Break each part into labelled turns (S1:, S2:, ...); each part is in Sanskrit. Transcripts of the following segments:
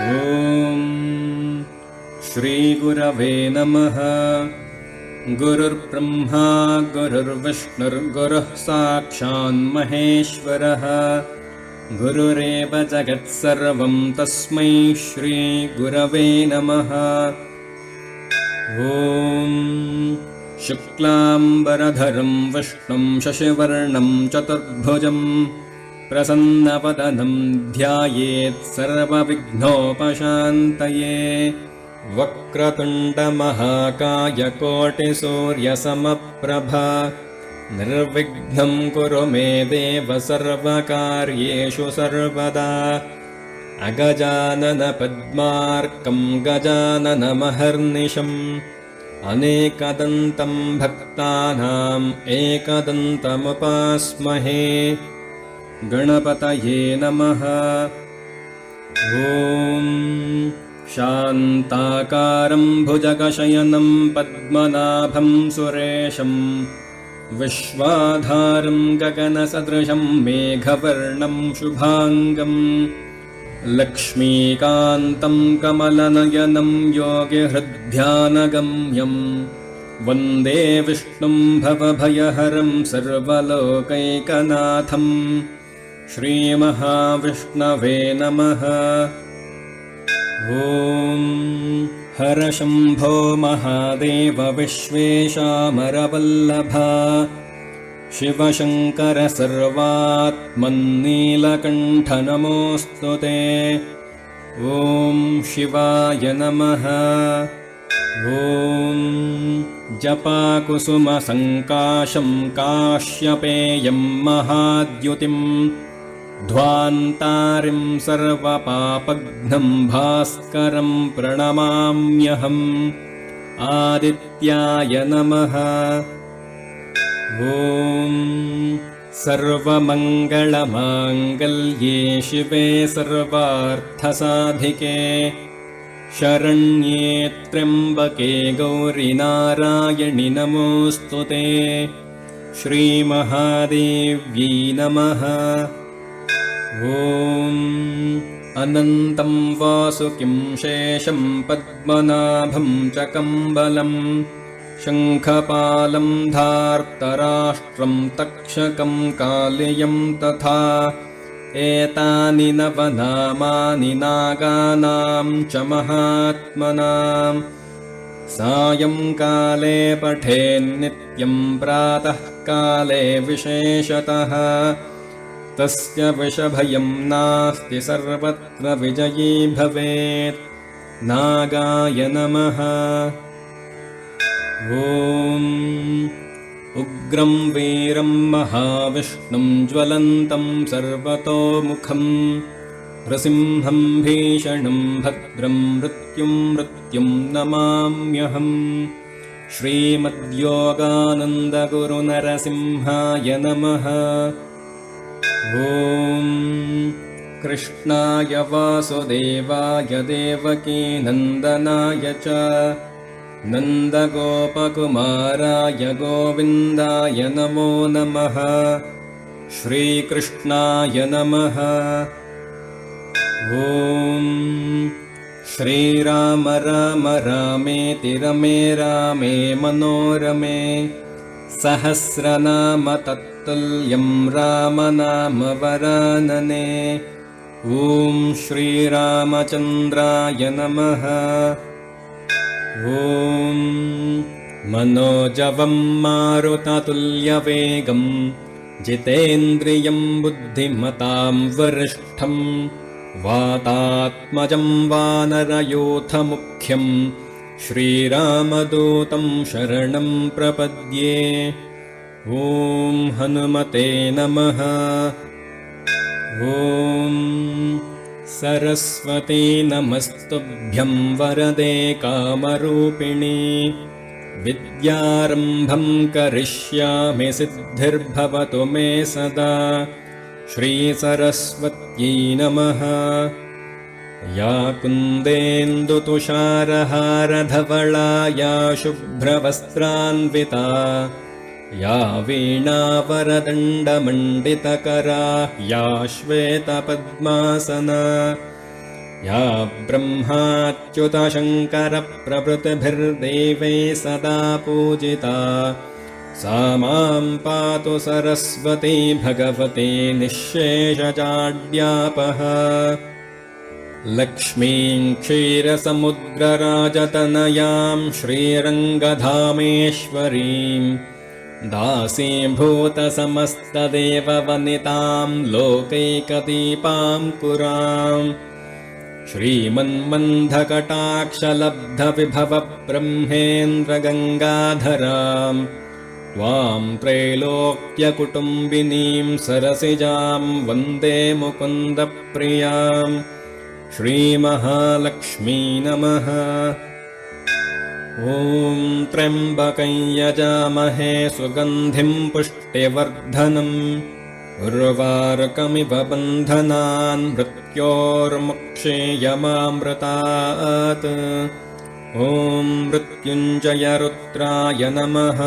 S1: ॐ श्रीगुरवे नमः। गुरुर्ब्रह्मा गुरुर्विष्णुर्गुरुः साक्षान्महेश्वरः गुरुरेव जगत्सर्वं तस्मै श्रीगुरवे नमः। ॐ शुक्लाम्बरधरं विष्णुं शशिवर्णं चतुर्भुजम् प्रसन्नवदनं ध्यायेत् सर्वविघ्नोपशान्तये। वक्रतुण्डमहाकायकोटिसूर्यसमप्रभा निर्विघ्नं कुरु मे देव सर्वकार्येषु सर्वदा। अगजाननपद्मार्कं गजाननमहर्निशम् अनेकदन्तं भक्तानाम् एकदन्तमुपास्महे गणपतये नमः। ॐ शान्ताकारं भुजगशयनं पद्मनाभं सुरेशं विश्वाधारं गगनसदृशं मेघवर्णं शुभाङ्गम् लक्ष्मीकान्तं कमलनयनं योगिहृद्ध्यानगम्यम् वन्दे विष्णुं भवभयहरं सर्वलोकैकनाथम् श्रीमहाविष्णवे नमः। ॐ हर शम्भो महादेव विश्वेशामरवल्लभा शिवशङ्कर सर्वात्मन्नीलकण्ठ नमोऽस्तु ते। ॐ शिवाय नमः। ॐ जपाकुसुमसङ्काशं काश्यपेयं महाद्युतिम् ध्वान्तारिं सर्वपापघ्नं भास्करं प्रणमाम्यहम् आदित्याय नमः। ॐ सर्वमङ्गलमाङ्गल्ये शिवे सर्वार्थसाधिके शरण्ये त्र्यम्बके गौरिनारायणि नमोऽस्तु ते। श्रीमहादेव्यै नमः ॐ अनन्तं वासुकिं शेषं पद्मनाभं च कम्बलम् शङ्खपालं धार्तराष्ट्रं तक्षकं कालियं तथा एतानि नवनामानि नागानां च महात्मनाम् सायङ्काले पठेन्नित्यं प्रातःकाले विशेषतः तस्य विषभयं नास्ति सर्वत्र विजयी भवेत्। नागाय नमः ॐ उग्रं वीरं महाविष्णुं ज्वलन्तं सर्वतोमुखम्। नृसिंहं भीषणं भद्रं मृत्युं मृत्युं नमाम्यहम्। श्रीमद्योगानन्दगुरुनरसिंहाय नमः ॐ कृष्णाय वासुदेवाय देवकीनन्दनाय च नन्दगोपकुमाराय गोविन्दाय नमो नमः। श्रीकृष्णाय नमः। ॐ श्रीराम राम रामेति रमे रामे मनोरमे सहस्रनाम तत्तुल्यं रामनाम वरानने ॐ श्रीरामचन्द्राय नमः। ॐ मनोजवं मारुततुल्यवेगं जितेन्द्रियं बुद्धिमतां वरिष्ठं वातात्मजं वानरयूथमुख्यं श्रीरामदूतं शरणं प्रपद्ये। ॐ हनुमते नमः। ॐ सरस्वती नमस्तुभ्यं वरदे कामरूपिणि। विद्यारम्भं करिष्यामि सिद्धिर्भवतु मे सदा। श्रीसरस्वत्यै नमः या कुन्देन्दुतुषारहारधवला या शुभ्रवस्त्रान्विता या वीणावरदण्डमण्डितकरा या श्वेतपद्मासना या ब्रह्माच्युतशङ्करप्रभृतिभिर्देवै सदा पूजिता। सा मां पातु सरस्वती भगवती निःशेषजाड्यापः लक्ष्मीं क्षीरसमुद्रराजतनयां श्रीरङ्गधामेश्वरीं दासीभूतसमस्तदेववनितां लोकैकदीपां पुराम् श्रीमन्मन्धकटाक्षलब्धविभवब्रह्मेन्द्रगङ्गाधराम् त्वां त्रैलोक्यकुटुम्बिनीं सरसिजां वन्दे मुकुन्दप्रियाम् श्रीमहालक्ष्मी नमः। ॐ त्र्यम्बकं यजामहे सुगन्धिं पुष्टिवर्धनम्। उर्वारुकमिव बन्धनान् मृत्योर्मुक्षेयमामृतात्। ॐ मृत्युञ्जय रुद्राय नमः।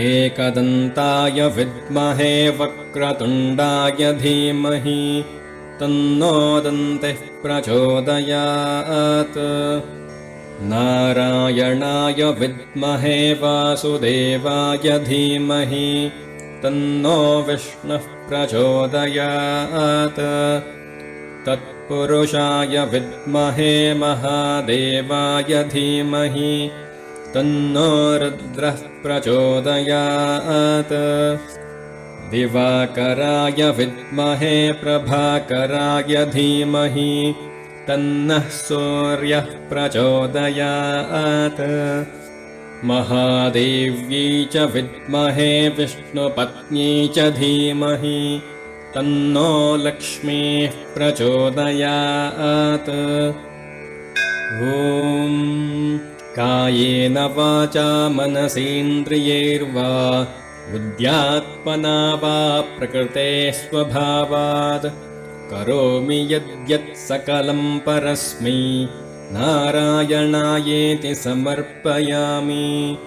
S1: एकदन्ताय विद्महे वक्रतुण्डाय धीमहि तन्नो दन्तिः प्रचोदयात्। नारायणाय विद्महे वासुदेवाय धीमहि तन्नो विष्णुः प्रचोदयात्। तत्पुरुषाय विद्महे महादेवाय धीमहि तन्नो रुद्रः प्रचोदयात् दिवाकराय विद्महे प्रभाकराय धीमहि तन्नः सूर्यः प्रचोदयात्। महादेव्यै च विद्महे विष्णुपत्न्यै च धीमहि तन्नो लक्ष्मीः प्रचोदयात्। ॐ कायेन वाचा मनसेन्द्रियैर्वा बुद्ध्यात्मना वा प्रकृते स्वभावात्। करोमि यद्यत् सकलं परस्मै। नारायणायेति समर्पयामि।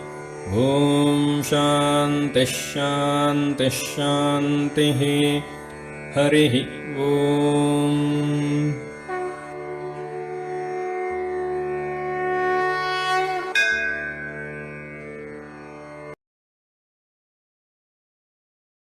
S1: ॐ शान्तिः शान्तिः शान्तिः। हरिः ॐ